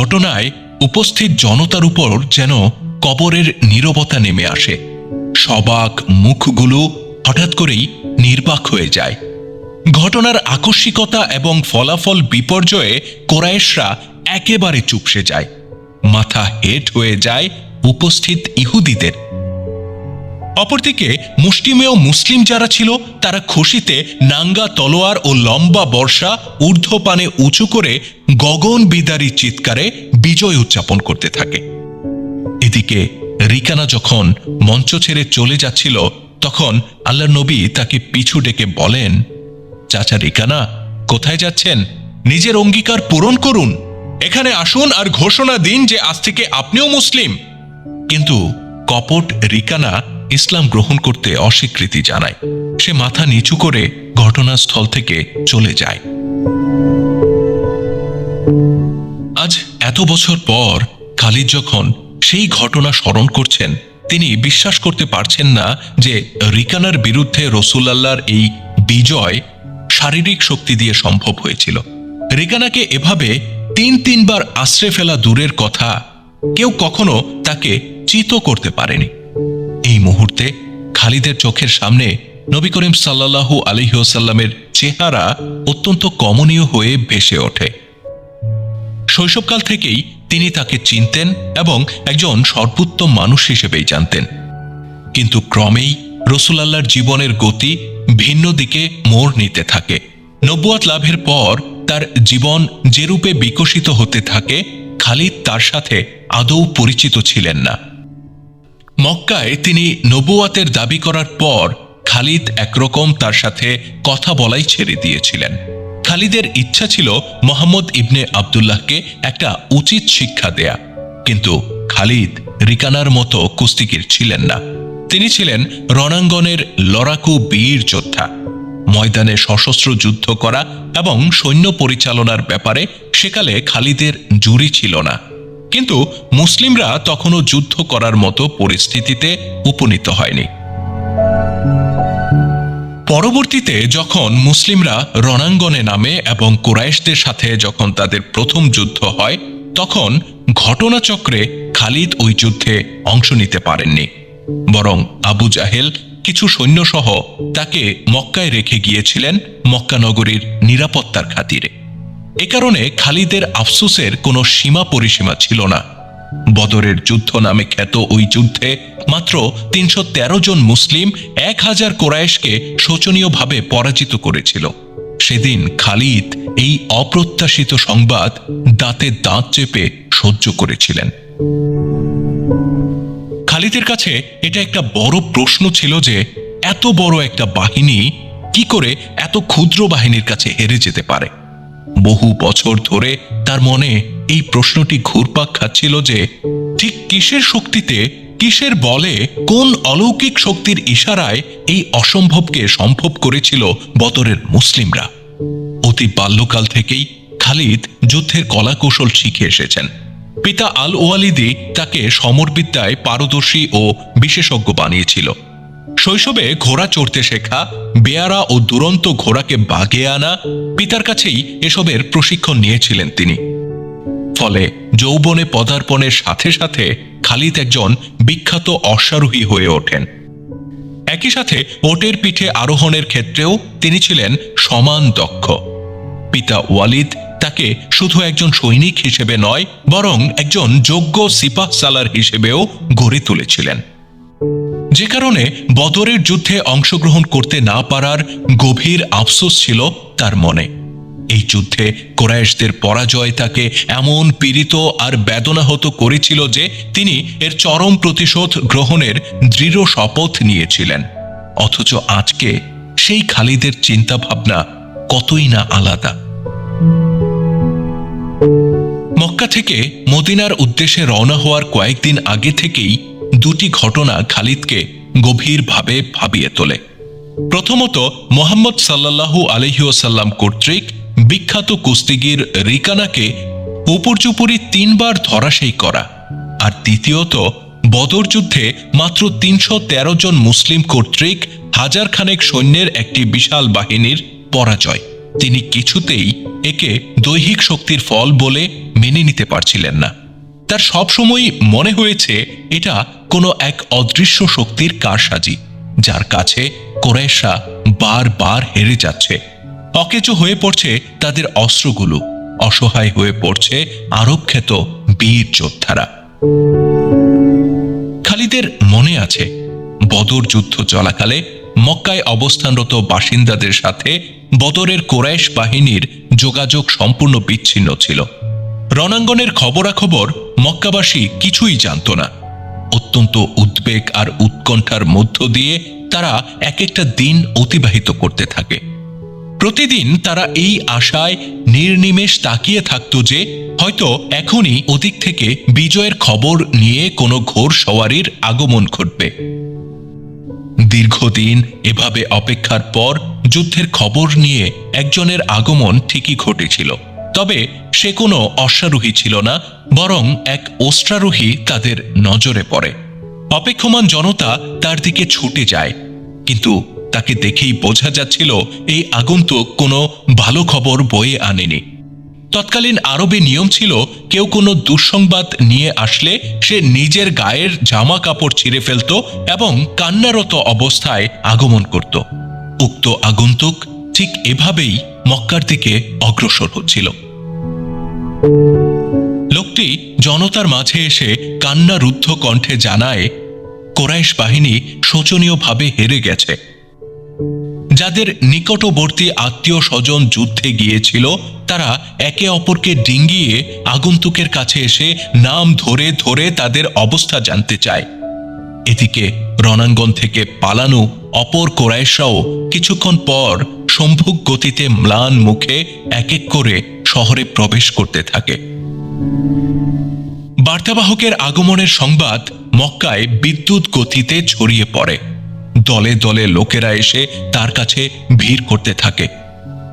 ঘটনায় উপস্থিত জনতার উপর যেন কবরের নীরবতা নেমে আসে। সবাক মুখগুলো হঠাৎ করেই নির্বাক হয়ে যায়। ঘটনার আকস্মিকতা এবং ফলাফল বিপর্যয়ে কোরায়েশরা একেবারে চুপসে যায়। মাথা হেট হয়ে যায় উপস্থিত ইহুদিদের। অপরদিকে মুষ্টিমেয় মুসলিম যারা ছিল, তারা খুশিতে নাঙ্গা, তলোয়ার ও লম্বা বর্ষা ঊর্ধ্বপানে উঁচু করে গগন বিদারী চিৎকারে বিজয় উদযাপন করতে থাকে। এদিকে রিকানা যখন মঞ্চ ছেড়ে চলে যাচ্ছিল, তখন আল্লাহ নবী তাকে পিছু ডেকে বলেন, চাচা রিকানা, কোথায় যাচ্ছেন? নিজের অঙ্গীকার পূরণ করুন। এখানে আসুন আর ঘোষণা দিন যে আজ থেকে আপনিও মুসলিম। কিন্তু কপট রিকানা ইসলাম গ্রহণ করতে অস্বীকৃতি জানায়। সে মাথা নিচু করে ঘটনাস্থল থেকে চলে যায়। আজ এত বছর পর খালিদ যখন সেই ঘটনা স্মরণ করছেন, তিনি বিশ্বাস করতে পারছেন না যে রিকানার বিরুদ্ধে রসুলাল্লাহর এই বিজয় শারীরিক শক্তি দিয়ে সম্ভব হয়েছিল। রিকানাকে এভাবে তিন তিনবার আশ্রে ফেলা দূরের কথা কেউ কখনো তাকে চিত করতে পারেনি। এই মুহূর্তে খালিদের চোখের সামনে নবী করিম সাল্লাল্লাহু আলহিউসাল্লামের চেহারা অত্যন্ত কমনীয় হয়ে ভেসে ওঠে। শৈশবকাল থেকেই তিনি তাকে চিনতেন এবং একজন সর্বোত্তম মানুষ হিসেবেই জানতেন। কিন্তু ক্রমেই রসুলাল্লাহর জীবনের গতি ভিন্ন দিকে মোড় নিতে থাকে। নব্বুয়াত লাভের পর তার জীবন যেরূপে বিকশিত হতে থাকে, খালিদ তার সাথে আদৌ পরিচিত ছিলেন না। মক্কায় তিনি নবুয়াতের দাবি করার পর খালিদ একরকম তার সাথে কথা বলাই ছেড়ে দিয়েছিলেন। খালিদের ইচ্ছা ছিল মোহাম্মদ ইবনে আবদুল্লাহকে একটা উচিত শিক্ষা দেয়া। কিন্তু খালিদ রিকানার মতো কুস্তিগির ছিলেন না। তিনি ছিলেন রণাঙ্গনের লড়াকু বীর যোদ্ধা। ময়দানে সশস্ত্র যুদ্ধ করা এবং সৈন্য পরিচালনার ব্যাপারে সেকালে খালিদের জুরি ছিল না। কিন্তু মুসলিমরা তখনও যুদ্ধ করার মতো পরিস্থিতিতে উপনীত হয়নি। পরবর্তীতে যখন মুসলিমরা রণাঙ্গনে নামে এবং কুরাইশদের সাথে যখন তাদের প্রথম যুদ্ধ হয়, তখন ঘটনাচক্রে খালিদ ওই যুদ্ধে অংশ নিতে পারেননি। বরং আবু জাহেল, কিছু সৈন্যসহ তাকে মক্কায় রেখে গিয়েছিলেন মক্কানগরীর নিরাপত্তার খাতিরে। এ কারণে খালিদের আফসোসের কোনো সীমা পরিসীমা ছিল না। বদরের যুদ্ধ নামে খ্যাত ওই যুদ্ধে মাত্র তিনশো তেরো জন মুসলিম, এক হাজার কোরায়েশকে শোচনীয়ভাবে পরাজিত করেছিল। সেদিন খালিদ এই অপ্রত্যাশিত সংবাদ দাঁতে দাঁত চেপে সহ্য করেছিলেন। খালিদের কাছে এটা একটা বড় প্রশ্ন ছিল যে, এত বড় একটা বাহিনী কি করে এত ক্ষুদ্র বাহিনীর কাছে হেরে যেতে পারে? বহু বছর ধরে তার মনে এই প্রশ্নটি ঘুরপাক খাচ্ছিল যে, ঠিক কিসের শক্তিতে, কিসের বলে কোন অলৌকিক শক্তির ইশারায় এই অসম্ভবকে সম্ভব করেছিল বদরের মুসলিমরা? অতি বাল্যকাল থেকেই খালিদ যুদ্ধের কলাকৌশল শিখে এসেছেন। পিতা আল ওয়ালিদি তাকে সমরবিদ্যায় পারদর্শী ও বিশেষজ্ঞ বানিয়েছিল। শৈশবে ঘোড়া চড়তে শেখা, বেয়ারা ও দুরন্ত ঘোড়াকে বাগে আনা, পিতার কাছেই এসবের প্রশিক্ষণ নিয়েছিলেন তিনি। ফলে যৌবনে পদার্পণের সাথে সাথে খালিদ একজন বিখ্যাত অশ্বারোহী হয়ে ওঠেন। একই সাথে ওটের পিঠে আরোহণের ক্ষেত্রেও তিনি ছিলেন সমান দক্ষ। পিতা ওয়ালিদ তাকে শুধু একজন সৈনিক হিসেবে নয়, বরং একজন যোগ্য সিপাহ সালার হিসেবেও গড়ে তুলেছিলেন। যে কারণে বদরের যুদ্ধে অংশগ্রহণ করতে না পারার গভীর আফসোস ছিল তার মনে। এই যুদ্ধে কোরাইশদের পরাজয় তাকে এমন পীড়িত আর বেদনাহত করেছিল যে তিনি এর চরম প্রতিশোধ গ্রহণের দৃঢ় শপথ নিয়েছিলেন। অথচ আজকে সেই খালিদের চিন্তাভাবনা কতই না আলাদা। মক্কা থেকে মদিনার উদ্দেশ্যে রওনা হওয়ার কয়েকদিন আগে থেকেই দুটি ঘটনা খালিদকে গভীরভাবে ভাবিয়ে তোলে। প্রথমত, মোহাম্মদ সাল্লাল্লাহু আলহিউসাল্লাম কর্তৃক বিখ্যাত কুস্তিগির রিকানাকে উপর্যুপরি তিনবার ধরাশায়ী করা। আর দ্বিতীয়ত, বদর যুদ্ধে মাত্র তিনশো তেরো জন মুসলিম কর্তৃক হাজার খানেক সৈন্যের একটি বিশাল বাহিনীর পরাজয়। তিনি কিছুতেই একে দৈহিক শক্তির ফল বলে মেনে নিতে পারছিলেন না। তার সবসময় মনে হয়েছে, এটা কোনো এক অদৃশ্য শক্তির কারসাজি, যার কাছে কোরেশা বারবার হেরে যাচ্ছে। অকেচো হয়ে পড়ছে তাদের অস্ত্রগুলো, অসহায় হয়ে পড়ছে আরবখ্যাত বীর যোদ্ধারা। খালিদের মনে আছে, বদর যুদ্ধ চলাকালে মক্কায় অবস্থানরত বাসিন্দাদের সাথে বদরের কোরাইশ বাহিনীর যোগাযোগ সম্পূর্ণ বিচ্ছিন্ন ছিল। রণাঙ্গনের খবরাখবর মক্কাবাসী কিছুই জানত না। অত্যন্ত উদ্বেগ আর উৎকণ্ঠার মধ্য দিয়ে তারা এক একটা দিন অতিবাহিত করতে থাকে। প্রতিদিন তারা এই আশায় নির্নিমেষ তাকিয়ে থাকত যে, হয়তো এখনই ওদিক থেকে বিজয়ের খবর নিয়ে কোনো ঘোর সওয়ারির আগমন ঘটবে। দীর্ঘদিন এভাবে অপেক্ষার পর যুদ্ধের খবর নিয়ে একজনের আগমন ঠিকই ঘটেছিল। তবে সে কোনো অশ্বারোহী ছিল না, বরং এক অস্ত্রারোহী তাদের নজরে পড়ে। অপেক্ষমান জনতা তার দিকে ছুটে যায়, কিন্তু তাকে দেখেই বোঝা যাচ্ছিল এই আগন্তুক কোনো ভালো খবর বয়ে আনেনি। তৎকালীন আরবে নিয়ম ছিল, কেউ কোনো দুঃসংবাদ নিয়ে আসলে সে নিজের গায়ের জামা কাপড় ছিঁড়ে ফেলত এবং কান্নারত অবস্থায় আগমন করত। উক্ত আগন্তুক ঠিক এভাবেই মক্কার দিকে অগ্রসর হচ্ছিল। লোকটি জনতার মাঝে এসে কান্নারুদ্ধ কণ্ঠে জানায়, কোরাইশ বাহিনী শোচনীয়ভাবে হেরে গেছে। যাদের নিকটবর্তী আত্মীয় স্বজন যুদ্ধে গিয়েছিল, তারা একে অপরকে ডিঙ্গিয়ে আগন্তুকের কাছে এসে নাম ধরে ধরে তাদের অবস্থা জানতে চায়। এদিকে রণাঙ্গন থেকে পালানো অপর কোরাইশরাও কিছুক্ষণ পর সম্ভুক গতিতে ম্লান মুখে এক এক করে শহরে প্রবেশ করতে থাকে। বার্তাবাহকের আগমনের সংবাদ মক্কায় বিদ্যুৎ গতিতে ছড়িয়ে পড়ে। দলে দলে লোকেরা এসে তার কাছে ভিড় করতে থাকে।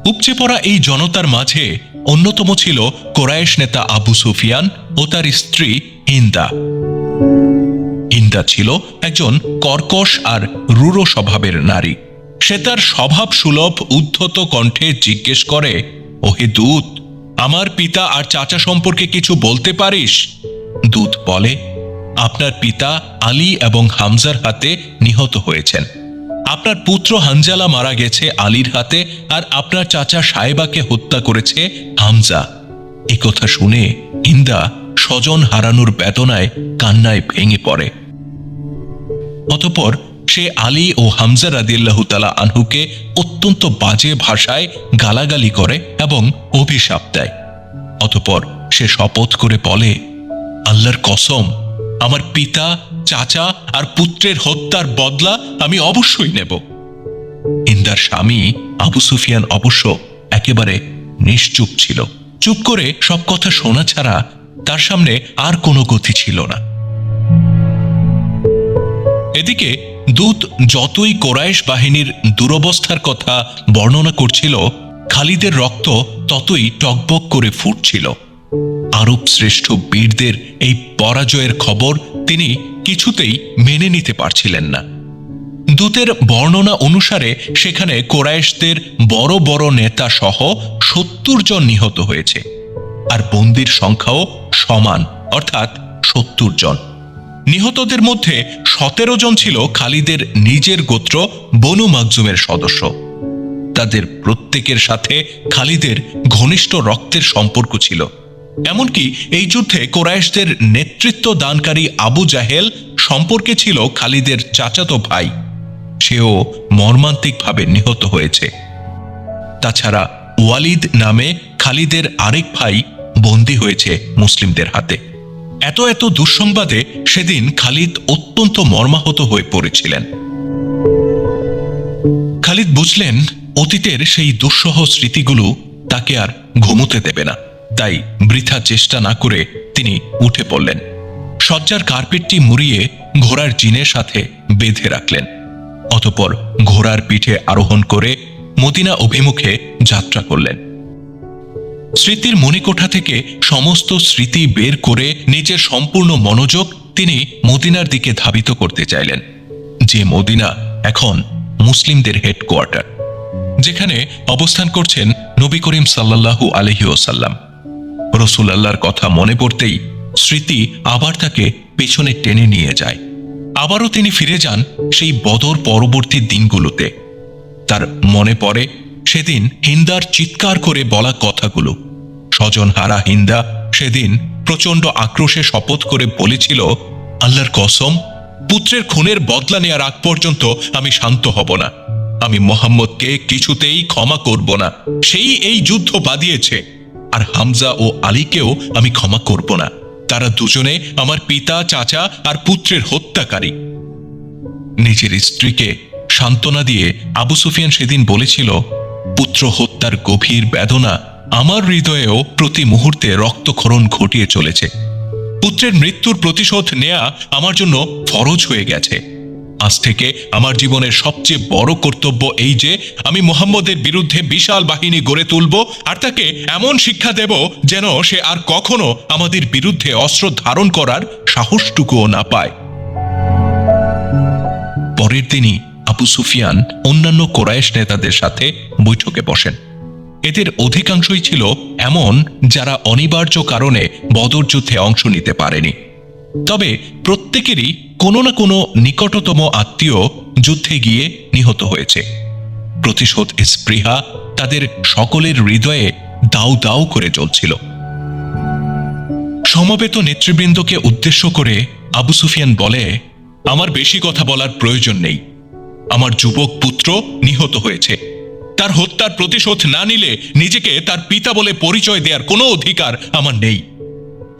উপচে পড়া এই জনতার মাঝে অন্যতম ছিল কোরায়েশ নেতা আবু সুফিয়ান ও তার স্ত্রী হিন্দা। হিন্দা ছিল একজন কর্কশ আর রূঢ় স্বভাবের নারী। সে তার স্বভাব সুলভ উদ্ধত কণ্ঠে জিজ্ঞেস করে, ওহে দূত, আমার পিতা আর চাচা সম্পর্কে কিছু বলতে পারিস? দূত বলে, আপনার পিতা আলী এবং হামজার হাতে নিহত হয়েছেন। আপনার পুত্র হানজালা মারা গেছে আলীর হাতে আর আপনার চাচা সাহেবাকে হত্যা করেছে হামজা। কথা শুনে ইন্দা স্বজন হারানোর বেদনায় কান্নায় ভেঙে পড়ে। অতপর সে আলী ও হামজা রাদিল্লাহ তালা আনহুকে অত্যন্ত বাজে ভাষায় গালাগালি করে এবং অভিশাপ দেয়। অতপর সে শপথ করে বলে, আল্লাহর কসম, আমার পিতা, চাচা আর পুত্রের হত্যার বদলা আমি অবশ্যই নেব। ইন্দার স্বামী আবু সুফিয়ান অবশ্য একেবারে নিশ্চুপ ছিল। চুপ করে সব কথা শোনা ছাড়া তার সামনে আর কোনো গতি ছিল না। এদিকে দূত যতই কোরাইশ বাহিনীর দুরবস্থার কথা বর্ণনা করছিল, খালিদের রক্ত ততই টকবক করে ফুটছিল। আরব শ্রেষ্ঠ বীরদের এই পরাজয়ের খবর তিনি কিছুতেই মেনে নিতে পারছিলেন না। দূতের বর্ণনা অনুসারে সেখানে কোরাইশদের বড় বড় নেতা সহ সত্তর জন নিহত হয়েছে, আর বন্দির সংখ্যাও সমান, অর্থাৎ সত্তর জন। নিহতদের মধ্যে সতেরো জন ছিল খালিদের নিজের গোত্র বনু মাকজুমের সদস্য। তাদের প্রত্যেকের সাথে খালিদের ঘনিষ্ঠ রক্তের সম্পর্ক ছিল। এমনকি এই যুদ্ধে কোরাইশদের নেতৃত্ব দানকারী আবু জাহেল সম্পর্কে ছিল খালিদের চাচাতো ভাই। সেও মর্মান্তিকভাবে নিহত হয়েছে। তাছাড়া ওয়ালিদ নামে খালিদের আরেক ভাই বন্দী হয়েছে মুসলিমদের হাতে। এত এত দুঃসংবাদে সেদিন খালিদ অত্যন্ত মর্মাহত হয়ে পড়েছিলেন। খালিদ বুঝলেন অতীতের সেই দুঃসহ স্মৃতিগুলো তাকে আর ঘুমোতে দেবে না। তাই বৃথা চেষ্টা না করে তিনি উঠে পড়লেন। শয্যার কার্পেটটি মুড়িয়ে ঘোড়ার জিনের সাথে বেঁধে রাখলেন। অতপর ঘোড়ার পিঠে আরোহণ করে মদিনা অভিমুখে যাত্রা করলেন। স্মৃতির মণিকোঠা থেকে সমস্ত স্মৃতি বের করে নিজের সম্পূর্ণ মনোযোগ তিনি মদিনার দিকে ধাবিত করতে চাইলেন, যে মদিনা এখন মুসলিমদের হেডকোয়ার্টার, যেখানে অবস্থান করছেন নবী করিম সাল্লাল্লাহু আলহি ওসাল্লাম রসুল আল্লাহর কথা মনে পড়তেই স্মৃতি আবার তাকে পেছনে টেনে নিয়ে যায়। আবারও তিনি ফিরে যান সেই বদর পরবর্তী দিনগুলোতে। তার মনে পড়ে সেদিন হিন্দার চিৎকার করে বলা কথাগুলো। স্বজনহারা হিন্দা সেদিন প্রচণ্ড আক্রোশে শপথ করে বলেছিল, আল্লাহর কসম, পুত্রের খুনের বদলা নেওয়ার আগ পর্যন্ত আমি শান্ত হব না। আমি মোহাম্মদকে কিছুতেই ক্ষমা করব না। সেই এই যুদ্ধ বাদিয়েছে আর হামজা ও আলীকেও আমি ক্ষমা করব না। তারা দুজনে আমার পিতা, চাচা আর পুত্রের হত্যাকারী। নিজের স্ত্রীকে সান্ত্বনা দিয়ে আবু সুফিয়ান সেদিন বলেছিল, পুত্র হত্যার গভীর বেদনা আমার হৃদয়েও প্রতি মুহূর্তে রক্তক্ষরণ ঘটিয়ে চলেছে। পুত্রের মৃত্যুর প্রতিশোধ নেয়া আমার জন্য ফরজ হয়ে গেছে। আজ থেকে আমার জীবনের সবচেয়ে বড় কর্তব্য এই যে, আমি মোহাম্মদের বিরুদ্ধে বিশাল বাহিনী গড়ে তুলব আর তাকে এমন শিক্ষা দেব যেন সে আর কখনো আমাদের বিরুদ্ধে অস্ত্র ধারণ করার সাহসটুকুও না পায়। পরের দিনই আবু সুফিয়ান অন্যান্য কোরায়েশ নেতাদের সাথে বৈঠকে বসেন। এদের অধিকাংশই ছিল এমন যারা অনিবার্য কারণে বদর যুদ্ধে অংশ নিতে পারেনি। তবে প্রত্যেকেরই কোনো না কোনো নিকটতম আত্মীয় যুদ্ধে গিয়ে নিহত হয়েছে। প্রতিশোধ স্পৃহা তাদের সকলের হৃদয়ে দাউ দাউ করে চলছিল সমবেত নেতৃবৃন্দকে উদ্দেশ্য করে আবু সুফিয়ান বলে, আমার বেশি কথা বলার প্রয়োজন নেই। আমার যুবক পুত্র নিহত হয়েছে। তার হত্যার প্রতিশোধ না নিলে নিজেকে তার পিতা বলে পরিচয় দেওয়ার কোনো অধিকার আমার নেই।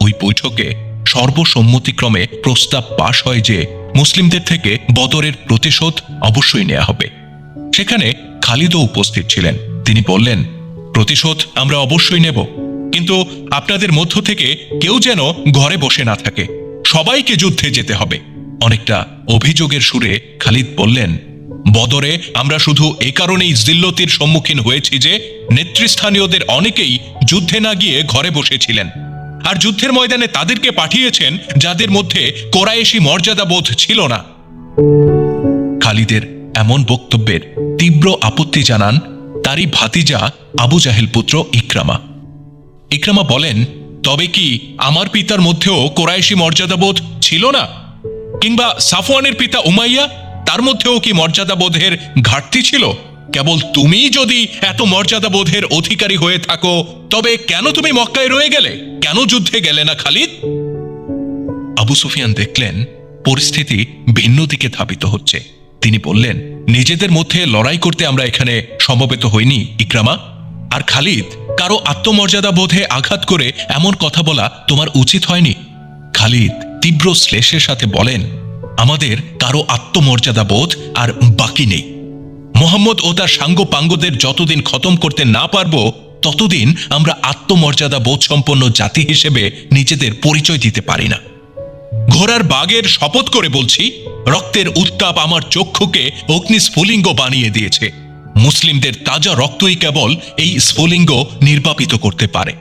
ওই বৈঠকে সর্বসম্মতিক্রমে প্রস্তাব পাশ হয় যে মুসলিমদের থেকে বদরের প্রতিশোধ অবশ্যই নেওয়া হবে। সেখানে খালিদও উপস্থিত ছিলেন। তিনি বললেন, প্রতিশোধ আমরা অবশ্যই নেব, কিন্তু আপনাদের মধ্য থেকে কেউ যেন ঘরে বসে না থাকে। সবাইকে যুদ্ধে যেতে হবে। অনেকটা অভিযোগের সুরে খালিদ বললেন বদরে আমরা শুধু এ কারণেই জিল্লতির সম্মুখীন হয়েছি যে নেতৃস্থানীয়দের অনেকেই যুদ্ধে না গিয়ে ঘরে বসেছিলেন। আর যুদ্ধের ময়দানে তাদেরকে পাঠিয়েছেন যাদের মধ্যে কোরায়েশি মর্যাদাবোধ ছিল না। খালিদের এমন বক্তব্যের তীব্র আপত্তি জানান তারই ভাতিজা আবু জাহেল পুত্র ইকরামা। ইকরামা বলেন, তবে কি আমার পিতার মধ্যেও কোরায়েশি মর্যাদাবোধ ছিল না? কিংবা সাফওয়ানের পিতা উমাইয়া তার মধ্যেও কি মর্যাদাবোধের ঘাটতি ছিল? কেবল তুমি যদি এত মর্যাদাবোধের অধিকারী হয়ে থাকো, তবে কেন তুমি মক্কায় রয়ে গেলে? কেন যুদ্ধে গেলে না, খালিদ? আবু সুফিয়ান দেখলেন, পরিস্থিতি ভিন্ন দিকে ধাবিত হচ্ছে। তিনি বললেন, নিজেদের মধ্যে লড়াই করতে আমরা এখানে সমবেত হইনি, ইকরামা। আর খালিদ, কারও আত্মমর্যাদা বোধে আঘাত করে এমন কথা বলা তোমার উচিত হয়নি? খালিদ তীব্র শ্লেষের সাথে বলেন আমাদের কারও আত্মমর্যাদা বোধ আর বাকি নেই। মোহাম্মদ ও তার সাঙ্গ পাঙ্গদের যতদিন খতম করতে না পারব, ততদিন আমরা আত্মমর্যাদা বোধ সম্পন্ন জাতি হিসেবে নিজেদের পরিচয় দিতে পারি না। ঘোড়ার বাগের শপথ করে বলছি, রক্তের উত্তাপ আমার চক্ষুকে অগ্নিস্ফুলিঙ্গ বানিয়ে দিয়েছে। মুসলিমদের তাজা রক্তই কেবল এই স্ফুলিঙ্গ নির্বাপিত করতে পারে।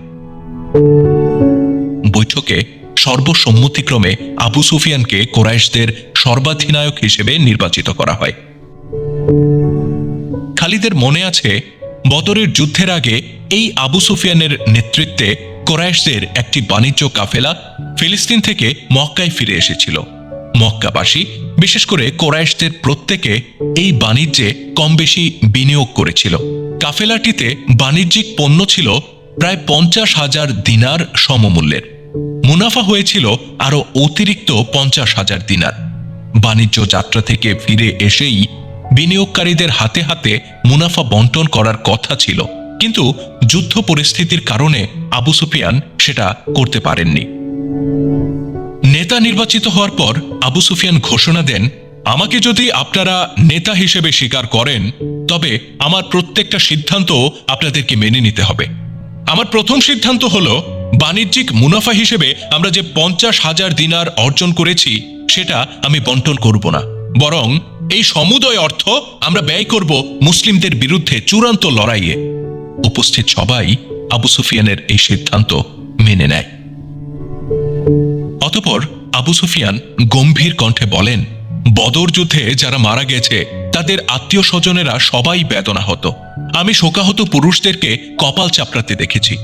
বৈঠকে সর্বসম্মতিক্রমে আবু সুফিয়ানকে কোরাইশদের সর্বাধিনায়ক হিসেবে নির্বাচিত করা হয়। খালিদের মনে আছে, বদরের যুদ্ধের আগে এই আবু সুফিয়ানের নেতৃত্বে কোরাইশদের একটি বাণিজ্য কাফেলা ফিলিস্তিন থেকে মক্কায় ফিরে এসেছিল। মক্কাবাসী, বিশেষ করে কোরাইশদের প্রত্যেকে এই বাণিজ্যে কম বেশি বিনিয়োগ করেছিল। কাফেলাটিতে বাণিজ্যিক পণ্য ছিল প্রায় পঞ্চাশ হাজার দিনার সমমূল্যের। মুনাফা হয়েছিল আরও অতিরিক্ত পঞ্চাশ হাজার দিনার। বাণিজ্য যাত্রা থেকে ফিরে এসেই বিনিয়োগকারীদের হাতে হাতে মুনাফা বন্টন করার কথা ছিল, কিন্তু যুদ্ধ পরিস্থিতির কারণে আবু সুফিয়ান সেটা করতে পারেননি। নেতা নির্বাচিত হওয়ার পর আবু সুফিয়ান ঘোষণা দেন, আমাকে যদি আপনারা নেতা হিসেবে স্বীকার করেন, তবে আমার প্রত্যেকটা সিদ্ধান্ত আপনাদেরকে মেনে নিতে হবে। আমার প্রথম সিদ্ধান্ত হলো বাণিজ্যিক মুনাফা হিসেবে আমরা যে পঞ্চাশ হাজার দিনার অর্জন করেছি, সেটা আমি বন্টন করব না। বরং এই সমুদয় অর্থ আমরা ব্যয় করব মুসলিমদের বিরুদ্ধে চূড়ান্ত লড়াইয়ে। উপস্থিত সবাই আবু সুফিয়ানের এই সিদ্ধান্ত মেনে নেয়। অতপর আবু সুফিয়ান গম্ভীর কণ্ঠে বলেন, বদর যুদ্ধে যারা মারা গেছে, তাদের আত্মীয় স্বজনেরা সবাই বেদনা হতো আমি শোকাহত পুরুষদেরকে কপাল চাপড়াতে দেখেছি।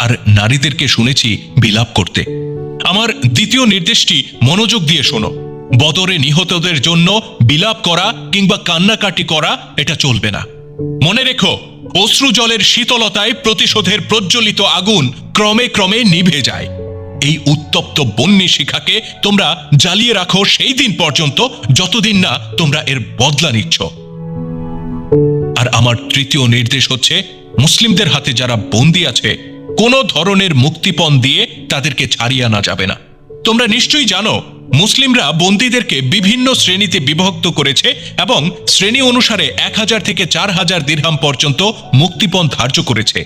আর নারীদেরকে শুনেছি বিলাপ করতে। আমার দ্বিতীয় নির্দেশটি মনোযোগ দিয়ে শোনো। বদরে নিহতদের জন্য বিলাপ করা কিংবা কান্নাকাটি করা এটা চলবে না। মনে রেখো, অশ্রু জলের শীতলতায় প্রতিশোধের প্রজ্বলিত আগুন ক্রমে ক্রমে নিভে যায়। এই উত্তপ্ত বন্যী শিখাকে তোমরা জ্বালিয়ে রাখো সেই দিন পর্যন্ত যতদিন না তোমরা এর বদলা নিচ্ছ। আর আমার তৃতীয় নির্দেশ হচ্ছে, মুসলিমদের হাতে যারা বন্দি আছে কোনো ধরনের মুক্তিপণ দিয়ে তাদেরকে ছাড়িয়ে আনা যাবে না। তোমরা নিশ্চয়ই জানো, মুসলিমরা বন্দীদেরকে বিভিন্ন শ্রেণীতে বিভক্ত করেছে এবং শ্রেণি অনুসারে এক হাজার থেকে চার হাজার দিরহাম পর্যন্ত মুক্তিপণ ধার্য করেছে।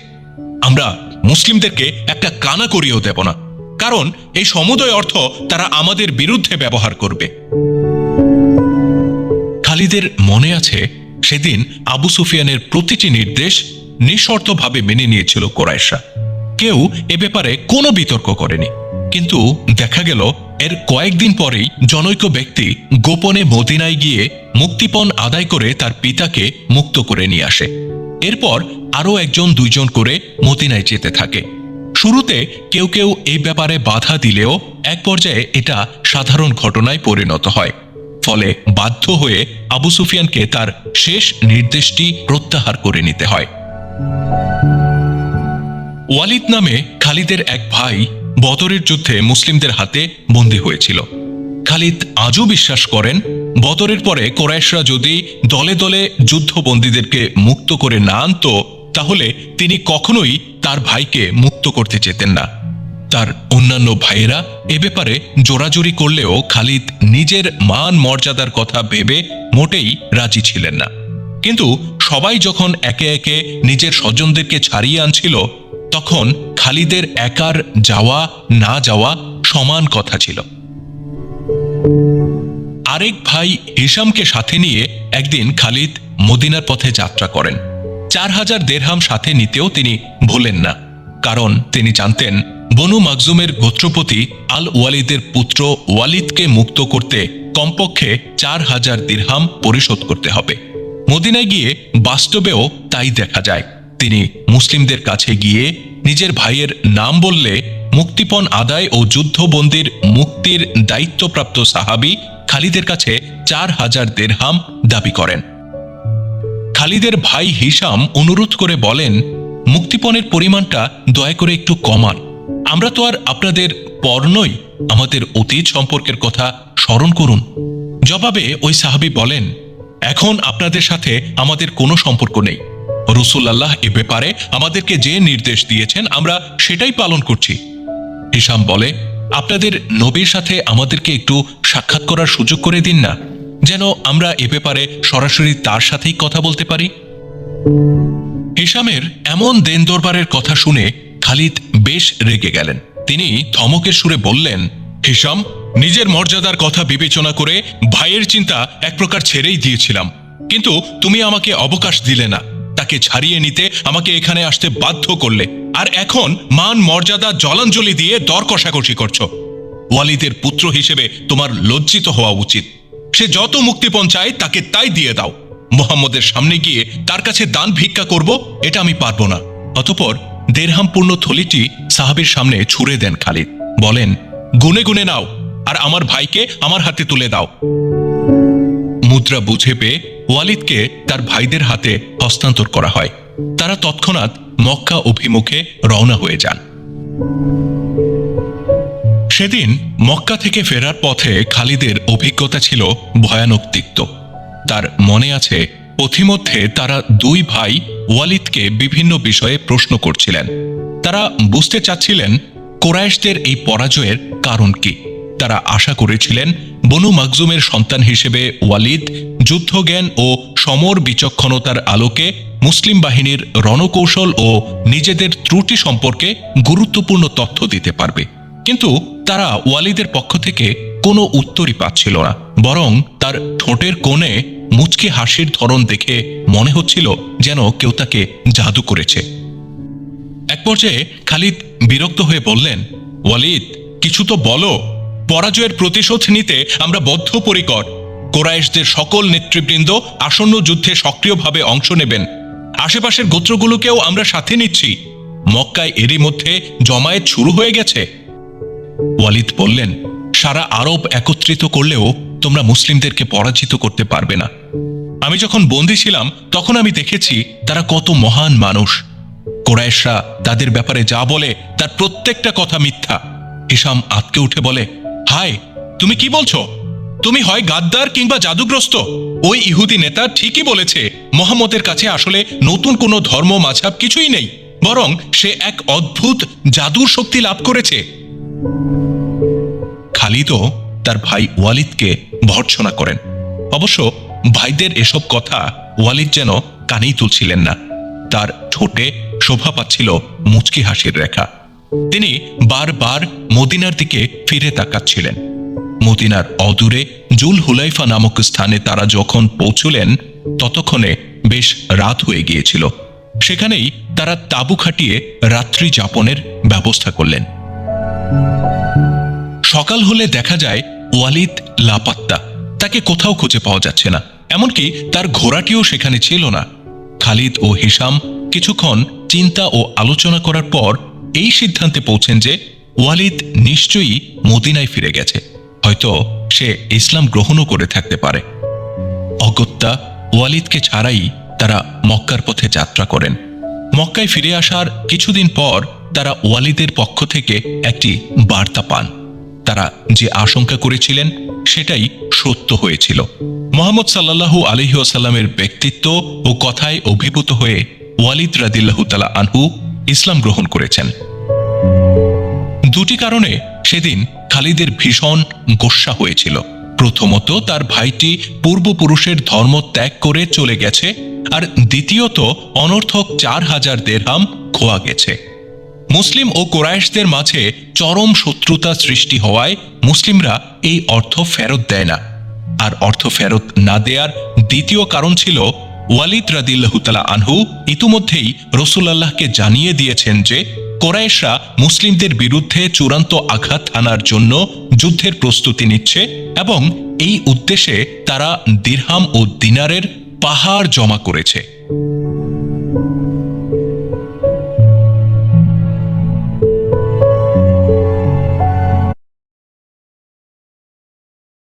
আমরা মুসলিমদেরকে একটা কানা করিয়েও দেব না, কারণ এই সমুদয় অর্থ তারা আমাদের বিরুদ্ধে ব্যবহার করবে। খালিদের মনে আছে, সেদিন আবু সুফিয়ানের প্রতিটি নির্দেশ নিঃশর্তভাবে মেনে নিয়েছিল কোরাইশা কেউ এ ব্যাপারে কোনো বিতর্ক করেনি। কিন্তু দেখা গেল, এর কয়েকদিন পরেই জনৈক ব্যক্তি গোপনে মদিনায় গিয়ে মুক্তিপণ আদায় করে তার পিতাকে মুক্ত করে নিয়ে আসে। এরপর আরও একজন, দুইজন করে মদিনায় যেতে থাকে। শুরুতে কেউ কেউ এই ব্যাপারে বাধা দিলেও এক পর্যায়ে এটা সাধারণ ঘটনায় পরিণত হয়। ফলে বাধ্য হয়ে আবু সুফিয়ানকে তার শেষ নির্দেশটি প্রত্যাহার করে নিতে হয়। ওয়ালিদ নামে খালিদের এক ভাই বদরের যুদ্ধে মুসলিমদের হাতে বন্দী হয়েছিল। খালিদ আজও বিশ্বাস করেন বদরের পরে কোরাইশরা যদি দলে দলে যুদ্ধবন্দীদেরকে মুক্ত করে না আনত, তাহলে তিনি কখনোই তার ভাইকে মুক্ত করতে চেতেন না। তার অন্যান্য ভাইয়েরা এ ব্যাপারে জোরাজুরি করলেও খালিদ নিজের মান মর্যাদার কথা ভেবে মোটেই রাজি ছিলেন না। কিন্তু সবাই যখন একে একে নিজের স্বজনদেরকে ছাড়িয়ে আনছিল তখন খালিদের একার যাওয়া, না যাওয়া সমান কথা ছিল। আরেক ভাই হিসামকে সাথে নিয়ে একদিন খালিদ মদিনার পথে যাত্রা করেন। চার হাজার দেড়হাম সাথে নিতেও তিনি ভোলেন না, কারণ তিনি জানতেন বনু মাকজুমের গোত্রপতি আল ওয়ালিদের পুত্র ওয়ালিদকে মুক্ত করতে কমপক্ষে চার হাজার দিরহাম পরিশোধ করতে হবে। মদিনায় গিয়ে বাস্তবেও তাই দেখা যায়। তিনি মুসলিমদের কাছে গিয়ে নিজের ভাইয়ের নাম বললে মুক্তিপণ আদায় ও যুদ্ধবন্দির মুক্তির দায়িত্বপ্রাপ্ত সাহাবি খালিদের কাছে চার হাজার দেড়হাম দাবি করেন। খালিদের ভাই হিসাম অনুরোধ করে বলেন, মুক্তিপণের পরিমাণটা দয়া করে একটু কমান। আমরা তো আর আপনাদের পর নই। আমাদের অতীত সম্পর্কের কথা স্মরণ করুন। জবাবে ওই সাহাবি বলেন, এখন আপনাদের সাথে আমাদের কোনো সম্পর্ক নেই। রসুল আল্লাহ এ ব্যাপারে আমাদেরকে যে নির্দেশ দিয়েছেন, আমরা সেটাই পালন করছি। হিসাম বলে, আপনাদের নবীর সাথে আমাদেরকে একটু সাক্ষাৎ করার সুযোগ করে দিন না, যেন আমরা এ ব্যাপারে সরাসরি তার সাথেই কথা বলতে পারি। হিসামের এমন দেন দরবারের কথা শুনে খালিদ বেশ রেগে গেলেন। তিনি ধমকের সুরে বললেন হিসাম নিজের মর্যাদার কথা বিবেচনা করে ভাইয়ের চিন্তা এক প্রকার ছেড়েই দিয়েছিলাম। কিন্তু তুমি আমাকে অবকাশ দিলে না। তাকে ছাড়িয়ে নিতে আমাকে এখানে আসতে বাধ্য করলে। আর এখন মান, মর্যাদা, জলাঞ্জলি দিয়ে দর কষাকষি করছ। ওয়ালিদের পুত্র হিসেবে তোমার লজ্জিত হওয়া উচিত। সে যত মুক্তিপণ চায় তাকে তাই দিয়ে দাও। মোহাম্মদের সামনে গিয়ে তার কাছে দান ভিক্ষা করব, এটা আমি পারব না। অতপর দেড়হামপূর্ণ থলিটি সাহাবের সামনে ছুড়ে দেন খালিদ। বলেন, গুনে গুনে নাও, আর আমার ভাইকে আমার হাতে তুলে দাও। মুদ্রা বুঝে পেয়ে ওয়ালিদকে তার ভাইদের হাতে হস্তান্তর করা হয়। তারা তৎক্ষণাৎ মক্কা অভিমুখে রওনা হয়ে যান। সেদিন মক্কা থেকে ফেরার পথে খালিদের অভিজ্ঞতা ছিল ভয়ানক তিক্ত। তার মনে আছে, পথিমধ্যে তারা দুই ভাই ওয়ালিদকে বিভিন্ন বিষয়ে প্রশ্ন করছিলেন। তারা বুঝতে চাচ্ছিলেন, কোরাইশদের এই পরাজয়ের কারণ কি। তারা আশা করেছিলেন বনু মাকজুমের সন্তান হিসেবে ওয়ালিদ যুদ্ধজ্ঞান ও সমর বিচক্ষণতার আলোকে মুসলিম বাহিনীর রণকৌশল ও নিজেদের ত্রুটি সম্পর্কে গুরুত্বপূর্ণ তথ্য দিতে পারবে। কিন্তু তারা ওয়ালিদের পক্ষ থেকে কোনো উত্তরই পাচ্ছিল না, বরং তার ঠোঁটের কোণে মুচকি হাসির ধরন দেখে মনে হচ্ছিল যেন কেউ তাকে জাদু করেছে। এক পর্যায়ে খালিদ বিরক্ত হয়ে বললেন, ওয়ালিদ, কিছু তো বলো। পরাজয়ের প্রতিশোধ নিতে আমরা বদ্ধপরিকর। কোরাইশদের সকল নেতৃবৃন্দ আসন্ন যুদ্ধে সক্রিয়ভাবে অংশ নেবেন। আশেপাশের গোত্রগুলোকেও আমরা সাথে নিচ্ছি। মক্কায় এরই মধ্যে জমায়েত শুরু হয়ে গেছে। ওয়ালিদ বললেন, সারা আরব একত্রিত করলেও তোমরা মুসলিমদেরকে পরাজিত করতে পারবে না। আমি যখন বন্দী ছিলাম, তখন আমি দেখেছি তারা কত মহান মানুষ। কোরাইশরা তাদের ব্যাপারে যা বলে তার প্রত্যেকটা কথা মিথ্যা। হিসাম আতকে উঠে বলে হায় তুমি কি বলছো? তুমি হয় গাদ্দার কিংবা জাদুগ্রস্ত? ওই ইহুদি নেতা ঠিকই বলেছে, মোহাম্মদের কাছে আসলে নতুন কোনো ধর্ম মাঝাব কিছুই নেই, বরং সে এক অদ্ভুত জাদুর শক্তি লাভ করেছে। খালিদও তার ভাই ওয়ালিদকে ভর্ৎসনা করেন। অবশ্য ভাইদের এসব কথা ওয়ালিদ যেন কানেই তুলছিলেন না। তার ঠোঁটে শোভা পাচ্ছিল মুচকি হাসির রেখা। তিনি বারবার মদিনার দিকে ফিরে তাকাচ্ছিলেন। মদিনার অদূরে জুল হুলাইফা নামক স্থানে তারা যখন পৌঁছলেন, ততক্ষণে বেশ রাত হয়ে গিয়েছিল। সেখানেই তারা তাঁবু খাটিয়ে রাত্রি যাপনের ব্যবস্থা করলেন। সকাল হলে দেখা যায় ওয়ালিদ লাপাত্তা, তাকে কোথাও খুঁজে পাওয়া যাচ্ছে না, এমনকি তার ঘোড়াটিও সেখানে ছিল না। খালিদ ও হিসাম কিছুক্ষণ চিন্তা ও আলোচনা করার পর এই সিদ্ধান্তে পৌঁছেন যে ওয়ালিদ নিশ্চয়ই মদিনায় ফিরে গেছে। হয়তো সে ইসলাম গ্রহণও করে থাকতে পারে। অগত্যা ওয়ালিদকে ছাড়াই তারা মক্কার পথে যাত্রা করেন। মক্কায় ফিরে আসার কিছুদিন পর তারা ওয়ালিদের পক্ষ থেকে একটি বার্তা পান। তারা যে আশঙ্কা করেছিলেন, সেটাই সত্য হয়েছিল। মোহাম্মদ সাল্লাল্লাহু আলহি আসাল্লামের ব্যক্তিত্ব ও কথায় অভিভূত হয়ে ওয়ালিদ রাদিল্লাহু তালা আনহু ইসলাম গ্রহণ করেছেন। দুটি কারণে সেদিন খালিদের ভীষণ গোস্সা হয়েছিল। প্রথমত, তার ভাইটি পূর্বপুরুষের ধর্ম ত্যাগ করে চলে গেছে আর দ্বিতীয়ত, অনর্থক চার হাজার দেড়হাম খোয়া গেছে। মুসলিম ও কোরাইশদের মাঝে চরম শত্রুতা সৃষ্টি হওয়ায় মুসলিমরা এই অর্থ ফেরত দেয় না। আর অর্থ ফেরত না দেয়ার দ্বিতীয় কারণ ছিল ওয়ালিদ রাদিল্লাহুতালা আনহু ইতিমধ্যেই রসুলাল্লাহকে জানিয়ে দিয়েছেন যে, কোরাইশরা মুসলিমদের বিরুদ্ধে চূড়ান্ত আঘাত আনার জন্য যুদ্ধের প্রস্তুতি নিচ্ছে এবং এই উদ্দেশ্যে তারা দিরহাম ও দিনারের পাহাড় জমা করেছে।